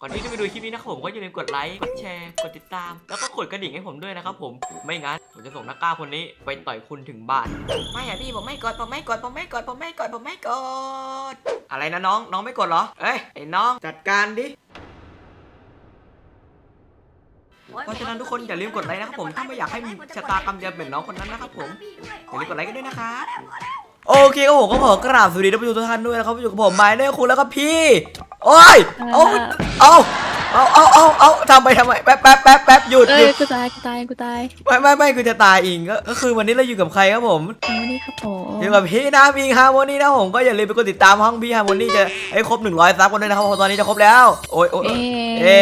ก่อนที่จะไปดูคลิปนี้นะครับผมก็อย่าลืมกดไลค์ กดแชร์ กดติดตาม แล้วก็กดกระดิ่งให้ผมด้วยนะครับผม ไม่งั้นผมจะส่งนักกล้าคนนี้ไปต่อยคุณถึงบ้าน ไม่อะพี่ผมไม่กดผมไม่กดผมไม่กดผมไม่กดผมไม่กด อะไรนะน้องน้องไม่กดเหรอ เอ้ยไอ้น้องจัดการดิ เพราะฉะนั้นทุกคนอย่าลืมกดไลค์นะครับผมถ้าไม่อยากให้มีชะตากรรมเดียวเหมือนน้องคนนั้นนะครับผมอย่าลืมกดไลค์กันด้วยนะครับโอเคครับผมก็ขอกราบสวัสดีท่านผู้ชมทุกท่านด้วยนะครับอยู่กับผมไมเนอร์คุณแล้วก็พี่ โอ้ยเอา เอา เอาเอาเอาเอาทำไปทำไมแป๊บแป๊บแป๊บแป๊บหยุดเอ้หยยุดกูตายกูตายกูตายไม่ไม่ไม่คือจะตายอิงก็ก็คือวันนี้เราอยู่กับใครครับผมสวัสดีครับผมอยู่กับพี่น้ำอิงฮาร์โมนีนะผมก็อย่าลืมไปกดติดตามห้องพี่ฮาร์โมนีจะให้ครบ 100ซับกันด้วยนะครับเพราะตอนนี้จะครบแล้วโอ้ยโอ้ย เอ๊เอ๊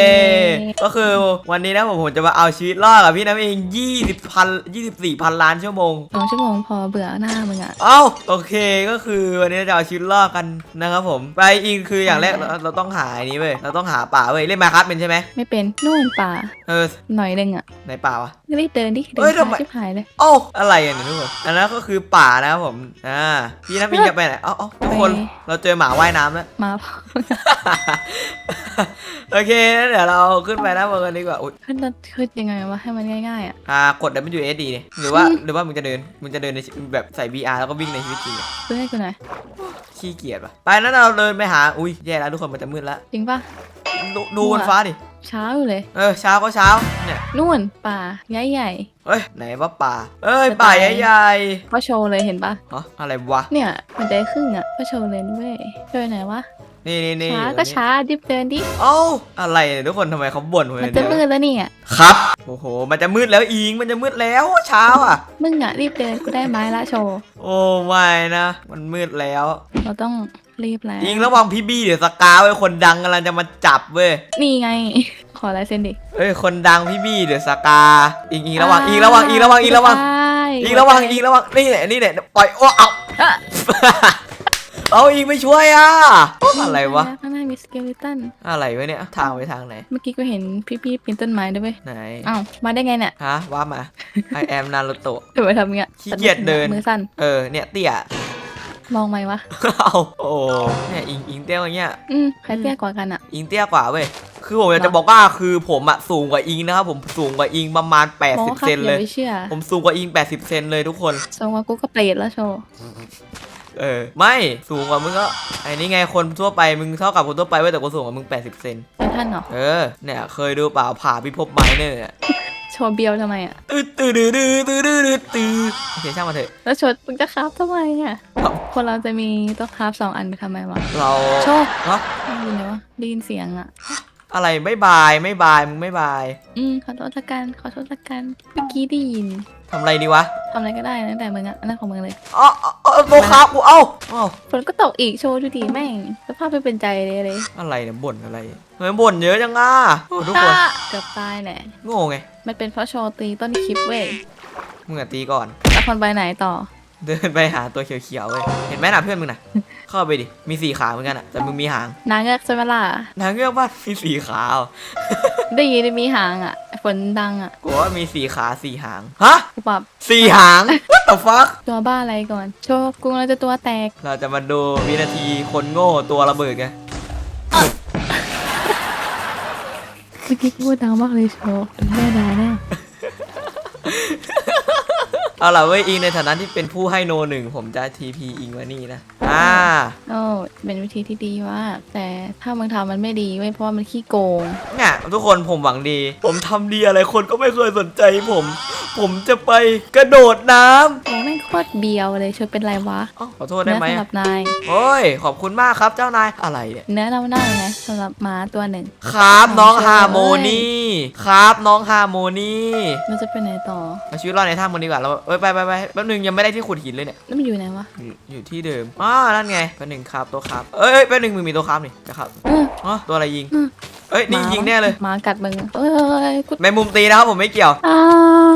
ก็คือวันนี้นะผมผมจะมาเอาชีวิตรอดกับพี่น้ำอิง20พัน24พันล้านชั่วโมง สองชั่วโมงพอเบื่อหน้ามึงอะ เอ้าโอเคก็คือวันนี้เราจะเอาชีวิตรอดกันนะครับผม ไปอิงคืออย่างแรกเราเราต้องหาอันนี้เว้ยเราต้องหาป่าเว้ยเล่นมาครับเป็นใช่ไหมไม่เป็นนู่นป่า เออหน่อยหนึงอะในป่าวะ รีบเดินดิเอ้เดิยนทำไมช้าชิบหายเลย โอ้าอะไรอะเนี่ยทุกคนอันนั้นก็คือป่านะครับผมอ่าพี่น้ำอิงจะไปไหนเอ้าเอ้าทุกคนเราเจอหมาว่ายน้ำแล้ว มาโอเคงั้นเดี๋ยวเราขึ้นไปนะบนกันดีกว่าอุ๊ยขึ้นรถขึ้นยังไงวะให้มันง่ายๆอะอ่ากด W S D เนี่ยหรือว่าอืมหรือว่ามึงจะเดินมึงจะเดินในแบบใส่ V R แล้วก็วิ่งในชีวิตจริงอะซื้อให้กูหน่อยขี้เกียจปะไปนั้นเราเดินไปหาอุ้ยแย่แล้วทุกคนมันจะมืดแล้วจริงปะ ดูดูบนฟ้าดิ เช้าอยู่เลย เออเช้าก็เช้า เนี่ย นู่นป่าใหญ่ใหญ่เอ้ยไหนว่าป่า เอ้ยป่าใหญ่ๆเขาโชว์เลยเห็นปะๆฮะอะไรวะ เนี่ยมันได้ครึ่งอะเขาโชว์เลยเว้ยโชว์ไหนวะ นี่นี่นี่ช้าอยู่ก็นี่ช้าดิบเดินดิเอ้าอะไรเนี่ยทุกคนทำไมเขาบ่นหัวมันเดีจะยวมืดแล้วเนี่ยครับโอ้โหมันจะมืดแล้วอิงมันจะมืดแล้วเช้าอะมึงอะรีบเดินกูได้ไม้ละโชว์โอ้ไม่นะมันมืดแล้ว เราต้องรีบแล้วอิงระวังพี่บี้เดี๋ยวสกาไว้ยคนดังกำลังจะมาจับเว้ยนี่ไง ขอลายเซ็นดิเอ้ยคนดังพี่บี้เดี๋ยวสกาอิงอิงระวังอิงระวังอิงระวังอิงระวังอิงระวังอิงระวังนี่แหละนี่แหละปล่อยโอ้เอาอะ เอาอิงไปช่วยอะ อะไรวะ ข้างหน้ามีสเกลิตัน อะไรวะเนี่ย ทางไปทางไหน เมื่อกี้ก็เห็นพี่ๆปีนต้นไม้ด้วยเว้ยไหน อ้าวมาได้ไงเนี่ยฮะว่ามา I am Naruto ทำไมทำเงี้ยขี้เกียจเดิน มือสั้น เออ เนี่ยเตี้ย มองไหมวะ เอาโอ้เนี่ยอิงอิงเตี้ยอย่างเงี้ย อืมใครเตี้ยกว่ากันอะ อิงเตี้ยกว่าเว้ย คือผมอยากจะเหรอบอกว่าคือผมอะสูงกว่าอิงนะครับผมสูงกว่าอิงประมาณ มอง80 ครัเซบนอเลย่าย ไปเชื่อผมสูงกว่าอิง 80 เซนเลยทุกคน ทรงว่ากูก็เปรตแล้วโชว์ เออ ไม่สูงกว่ามึงก็ไอ้นี่ไงคนทั่วไปมึงเท่ากับคนทั่วไปเว้ยแต่กูสูงกว่ามึง 80 เซนเป็นท่านเหรอ เออเนี่ยเคยดูเปล่าผ่าพิภพไมเนอร์อะโชว์เบียวทำไมอะ ตื้อตื้อดื้อดื้อตื้อดื้อดื้อตื้อโอเคช่างมาเถอะ แล้วโชว์มึงจะคราฟทำไมอะ ครับ คนเราจะมีต้องคราฟสองอันไปทำไมวะ เราโชว์เนาะได้ยินไหมวะได้ยินเสียงอะ อะไรไม่บายไม่บายมึงไม่บาย อืมขอโทษละกันขอโทษละกันเมื่อกี้ได้ยิน ทำอะไรดีวะทำอะไรก็ได้นะตั้งแต่มึงอะอันนั้นของมึงเลย อ๋ออ๋ออ๋อโตคากูเอ้าเอ้าฝนก็ตกอีกโชว์ดูดิแม่งสภาพไม่เป็นใจเลยเลยอะไรเนี่ยบ่นอะไรทำไมบ่นเยอะจังอะโอ้ทุกคนอะเกือบตายแหละโง่ไงมันเป็นเพราะโชว์ตีต้นคลิปเว้ยมึงอะตีก่อนแล้วคนไปไหนต่อ เดินไปหาตัวเขียวๆเว้ยเห็นไหมน่ะเพื่อนมึงน่ะ เข้าไปดิมีสี่ขาเหมือนกันอะแต่มึงมีหางนางเงือกใช่ไหมล่ะนางเงือกบ้านมีสี่ขาเหรอได้ยินได้มีหางอะฝ นดังอะกูว่ามีสี่ขาสี่หาง ฮะกูปรับสี่หาง What the fuck ตัวบ้าอะไรก่อน โชว์กูเราจะตัวแตก เราจะมาดูวินาทีคนโง่ตัวระเบิดไงเมื่อกี้กูพูดดังมากเลยโชว์แม่ด่าแน่ เอาล่ะเว้ยอิงในฐานะที่เป็นผู้ให้โนหนึ่งผมจะ TP อิงมานี่นะอ่าโอ้เป็นวิธีที่ดีมากแต่ถ้ามึงทำมันไม่ดีเว้ยเพราะว่ามันขี้โกงเนี่ยทุกคนผมหวังดี ผมทำดีอะไรคนก็ไม่เคยสนใจผม ผมจะไปกระโดดน้ำโอ้แม่งโคตรเบียวเลยโชว์เป็นไรวะอ้าวขอโทษได้เนื้อไหมสำหอะรับนายโอ้ย ขอบคุณมากครับเจ้านายอะไรเนี่ย เนื้อเน่าๆไงสำหรับม้าตัวหนึ่ง ครับน้องขอบคุณฮาร์โมนีครับน้องฮาร์โมนีเราจะไปไหนต่อมาชีวิตรอดในถ้ำกันดีกว่าเราเอ้ยไปไปไปแป๊บนึงยังไม่ได้ที่ขุดหินเลยเนี่ยแล้วมันอยู่ไหนวะอยู่อยู่ที่เดิมอ้าวนั่นไงแป๊บนึงครับตัวครับเอ้ยเอ้ยแป๊บนึงมึงมีตัวครับนี่นะครับเอออ๋อตัวอะไรยิงอืมเอ้ยนี่หมายิงแน่เลยหมากัดมึงเอ้ยกูแมงมุมตีนะครับผมไม่เกี่ยวอ้ามึงบอก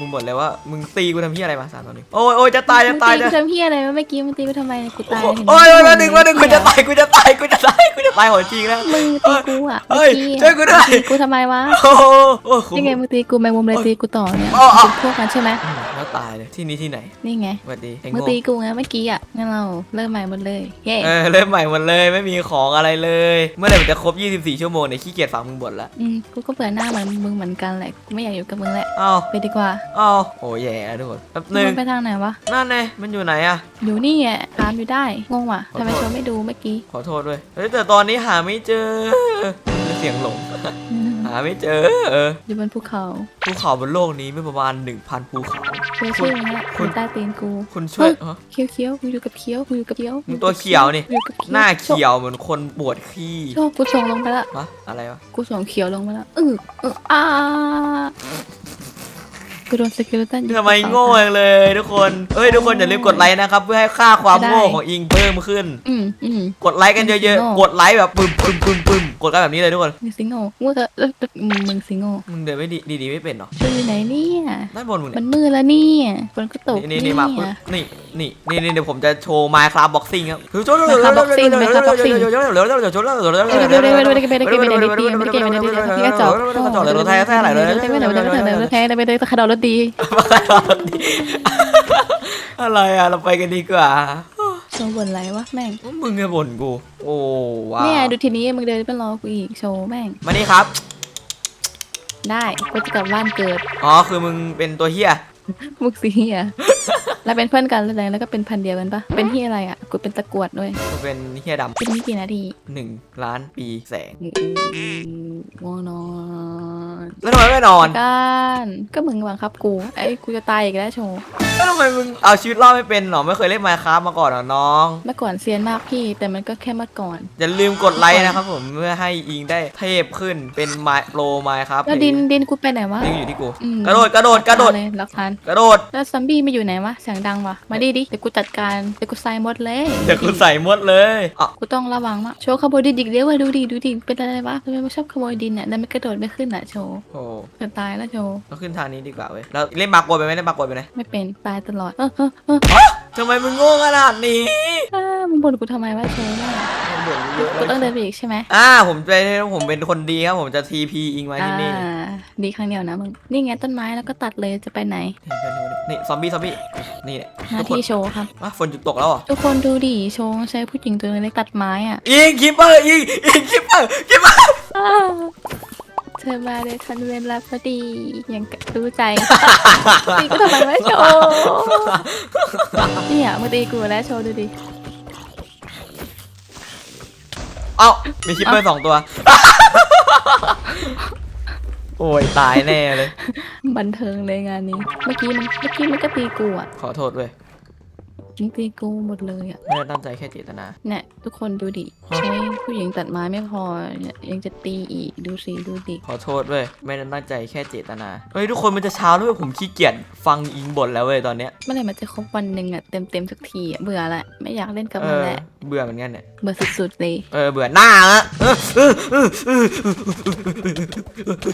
มึงบอกเลยว่ามึงตีกูทำพี่อะไรมาสามตอนนี้โอ้ยโอ้ยจะตายจะตายมึงจะกูทำเพี้ยอะไรวะเมื่อกี้มึงตีกูทำไมกูตายเห็นไหมโอ้ยโอ้ยแป๊บนึงแป๊บนึงกูจะตายกูจะตายกูจะตายกูจะตายหัวจริงแล้วมึงตีกูอะเฮ้เมื่ยอกี้ช่วยกูด้วยตีกูทำไมวะโอ้โหโอ้โหยังไงมึงตีกูแมงมุมเลยตีกูต่อเนี่ยเอาเอาเป็นพวกกันใช่ไหมอืมแล้ว ตายเลยที่นี่ที่ไหนนี่ไงสวัสดีไอ้มึงโง่ตีกูไงเมื่อกี้อะงั้นเราเริ่มใหม่หมดเลยเย้เออเริ่มใหม่หมดเลยไม่มีของอะไรเลย เมื่อไหร่มันจะครบ 24 ชั่วโมงเนี่ยขี้เกียจฟังมึงบ่นละอืมกูก็เบื่อหน้าเหมือนมึงเหมือนกันแหละกูไม่อยากอยู่กับมึงแหละอ้าวไปดีกว่าอ้าวโอ้แย่ทุกคนแป๊บหนึงมึงไปทางไหนวะนั่นไงมันอยู่ไหนอะ อยู่นี่อะตามอยู่ได้งงว่ะขอโทษ ทำไมโชว์ไม่ดูเมื่อกี้ขอโทษด้วยเฮ้ยแต่ตอนนี้หาไม่เจอเสียงหลงหาไม่เจอเอออยู่บนภูเขาภูเขาบนโลกนี้มีประมาณ 1,000 ภูเขา เชื่อชื่อมึงละคุอยู่ณใต้ตีนกูคุณช่วยเฮ้ยฮะเคี้ยวเคี้ยวกูอยู่กับเคี้ยวกูอยู่กับเคี้ยวมึงตัวเขียวนี่กูอยู่กับหน้าเขียวเหมือนคนปวดขี้โชคกูส่งลงไปละวะอะไรวะกูส่งเขียวลงไปละเออเอออ้า กูโดนสกิลตันทำไมโง่จังเลยทุกคนเอ้ยทุกคนอย่าลืมกดไลค์นะครับเพื่อให้ค่าความโง่ของอิงเพิ่มขึ้น อืมอืม กดไลค์กันเยอะโง่ ๆ กดไลค์แบบปึ้มปึ้มปึ้มปึ้มกดกันแบบนี้เลยทุกคน มึงสิงโง่มึงก็เออเออมึงมึงสิงโง่มึงเดินไม่ดีดีๆไม่เป็นเหรอมึงอยู่ไหนเนี่ยด้านบนมึงมัเนี่ยนมืดแล้วเนี่ยฝนก็ตกนี่เนี่นี่ยมาปึ๊บนี่นี่นี่นี่เดี๋ยวผมจะโชว์ Minecraft Boxing ครับคือโชว์ Minecraft Boxing Minecraft Boxing อะไรอะเราไปกันดีกว่าโชว์บนไรวะแม่ง มึงจะบ่นกู โอ้ว้าวเนี่ยดูทีนี้มึงเดินไปรอกูอีกโชว์แม่ง มานี่ครับ ได้กูจะกลับบ้านเกิด อ๋อคือมึงเป็นตัวเฮียมึงสีเฮียแล้วเป็นเพื่อนกันแล้วแล้วก็เป็นพันธุ์เดียวกันปะเป็นที่อะไรอะ กูเป็นตะกรวดด้วยกูเป็นเฮียดเป็นนี่กี่นาทีำหนึ่งล้านปีแสง ง่วงนอนแล้วทำไมไม่นอนกันก็มึงบังคับกูไอ้กูจะตายอีกแล้วโชว์แล้วทำไมมึงเอาชีวิตรอดไม่เป็นหรอไม่เคยเล่น Minecraft มาก่อนเหรอน้อง เมื่อก่อนเซียนมากพี่ แต่มันก็แค่เมื่อก่อน อย่าลืมกดไลค์นะครับผมเพื่อให้อิงได้เทพขึ้นเป็นไมโปรไมครับแล้วดินดินกูไปไหนวะดินอยู่ที่กูอืมกระโดดกระโดดกระโดดเลยรักทันกระโดดแล้วซัมบี้มาอยู่ไหนวะเสียงดังวะมาดิดิเดี๋ยวกูจัดการเดี๋ยวกูใส่หมดเลยเดี๋ยวกูใส่หมดเลยอะกูต้องระวังมากโชว์ขโมยดินอีกเดี๋ยวว่ะดูดิดูดิเป็นอะไรวะทำไมไม่ชอบขโมยดินอะแล้วมันกระโดดไม่ขึ้นอะโชว์โอ้จะตายแล้วโชว์เราขึ้นทางนี้ดีกว่าเว้ยเราเล่นบาโกยไปไหมเล่นบาโกยไปไหมไม่เป็นตายตลอดเออเออเออทำไมมึงโง่ขนาดนี้อ้ามึงบ่นกูทำไมวะโชว์ แม่บ่นเยอะกูต้องเดินไปอีกใช่ไหมอ่าผมเป็นผมเป็นคนดีครับผมจะทีพีอิงมาอ่าที่นี่ดีครั้งเดียวนะมึง นี่ไงต้นไม้แล้วก็ตัดเลยจะไปไหน นี่ซอมบี้ซอมบี้นี่แหละหน้าทุกคนที่โชว์ครับอะฝนหยุดตกแล้วเหรอทุกคนดูดิโชว์ใช้ผู้หญิงตัวเล็กตัดไม้อะอิงคิปเปอร์อิงอิงคิปเปอร์คิปเปอร์อ้าวเธอมาเลยทันเวลาพอดียังกะรู้ใจ ตีกูทำไมวะโชว์เนี่ยมาตีกูแล้วโชว์ดูดิ เอ้ามีคิปเปอร์สองตัว โอ้ยตายแน่เลย บันเทิงเลยงานนี้ เมื่อกี้มันเมื่อกี้มันก็ตีกูอะขอโทษเว้ยมันตีกูหมดเลยอะไม่ได้ตั้งใจแค่เจตนา เนี่ยทุกคนดูดิ ใช้ผู้หญิงตัดไม้ไม่พอเนี่ยยังจะตีอีกดูสิดูดิขอโทษเว้ยไม่ได้ตั้งใจแค่เจตนาเฮ้ยทุกคนมันจะเช้าแล้วเว้ยผมขี้เกียจฟังอิงบ่นแล้วเว้ยตอนเนี้ยเมื่อไหร่มันจะครบวันหนึ่งอะเต็มเต็มๆสักทีอะเบื่อละไม่อยากเล่นกับเอมันอแหละเบื่อเหมือนกันเนี่ยเบื่อสุดๆเลย เออเบื่อหน้าอะเออเออเออเออ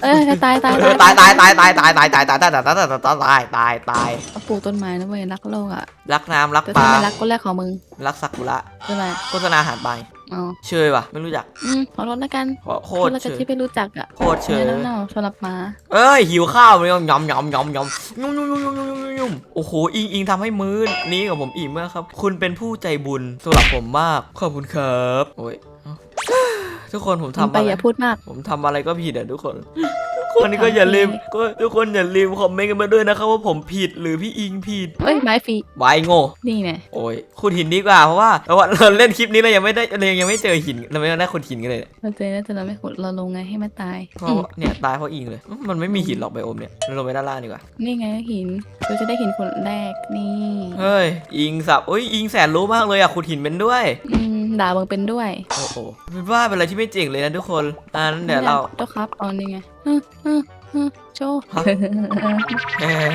เอ้ยตายตายเออตายตายตายตายตายตายตายตายตายตายตายตายตายตายตายตายเอาปลูกต้นไม้นะเว้ยรักโลกอะรักน้ำรักแต่ปถ้าลาไม่รักก็แรกของมึงรักซากุระ ใช่ไหมโฆษณาอาหารไป อ๋อเชยว่ะไม่รู้จักอืมขอโทษแล้วกันขอโคโทตษรแล้วเชกันย ที่ไม่รู้จักอะโคตรเชย เนื้อน้ำสำหรับมาเอ้ยหิวข้าวเลยยำยำยำยำยุ่มยุ่มยุ่มยุ่มยุ่มยุ่มยุ่มโอ้โหอิงอิงทำให้มื้อนี้กับผมอิ่มมากครับ คุณเป็นผู้ใจบุญสำหรับผมมากขอบคุณครับโอ้ยเอ้าทุกคนผมทำทำไปอะไรอย่าพูดมาก ผมทำอะไรก็ผิดอะทุกคนทุก คนก็อย่าลืมก็ทุกคนอย่าลืมคอมเมนต์กันมาด้วยนะครับว่าผมผิดหรือพี่อิงผิดเอ้ยไม้ฟรีวายโง่ นี่ไงโอ้ยขุดหินดีกว่าเพราะว่าเพราะว่าเราเล่นคลิปนี้เรายังไม่ได้เรายังไม่เจอหินเราไม่ได้ขุดหินกันเลยเนี่ยเราเจอแล้วแต่เราไม่ขุดเราลงไงให้มันตายเพราะว่าเนี่ยตายเพราะอิงเลย มันไม่มีหินหรอกไบโอมเนี่ยเราลงไปด้านล่างดีกว่า นี่ไงหินเราจะได้หินคนแรกนี่ เฮ้ยอิงสับโอ้ยอิงแสนรู้มากเลยอะขุดหินเป็นด้วยอืม ด่ามึงเป็นด้วยโอ้โหเป็นว่าเป็นอะไรที่ไม่เจ๋งเลยนะทุกคนอ่านั้นเดี๋ยวเรา เจ้าครับเอานี่ไงฮึ่มฮึ่มฮึ่มโชว์ฮะ เอ่อ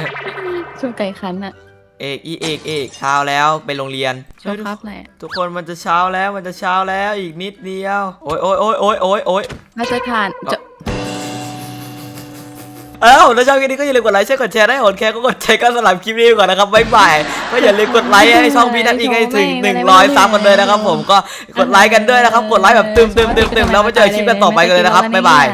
โชว์ไก่ขันอะเอกอีเอกเอกเช้าแล้วไปโรงเรียนโชว์ครับแหละทุกคนมันจะเช้าแล้วมันจะเช้าแล้วอีกนิดเดียว โอ้ยโอ้ยโอ้ยโอ้ยโอ้ยโอ้ย เราจะผ่านจะ เอ้าถ้าชอบคลิปนี้ก็อย่าลืมกดไลค์ช่กดแชร์ได้หดแคร์ก็กดแชร์ก็สำหรับคลิปนี้ก่อนนะครับบ๊ายบายก็อย่าลืมกดไลค์ให้ช่องพี่นัทอีกให้ถึง100ซับกันเลยนะครับผมก็กดไลค์กันด้วยนะครับ กดไลค์แบบตึมๆๆๆแล้วมาเจอคลิปกันต่อไปกันเลยนะครับบ๊ายบาย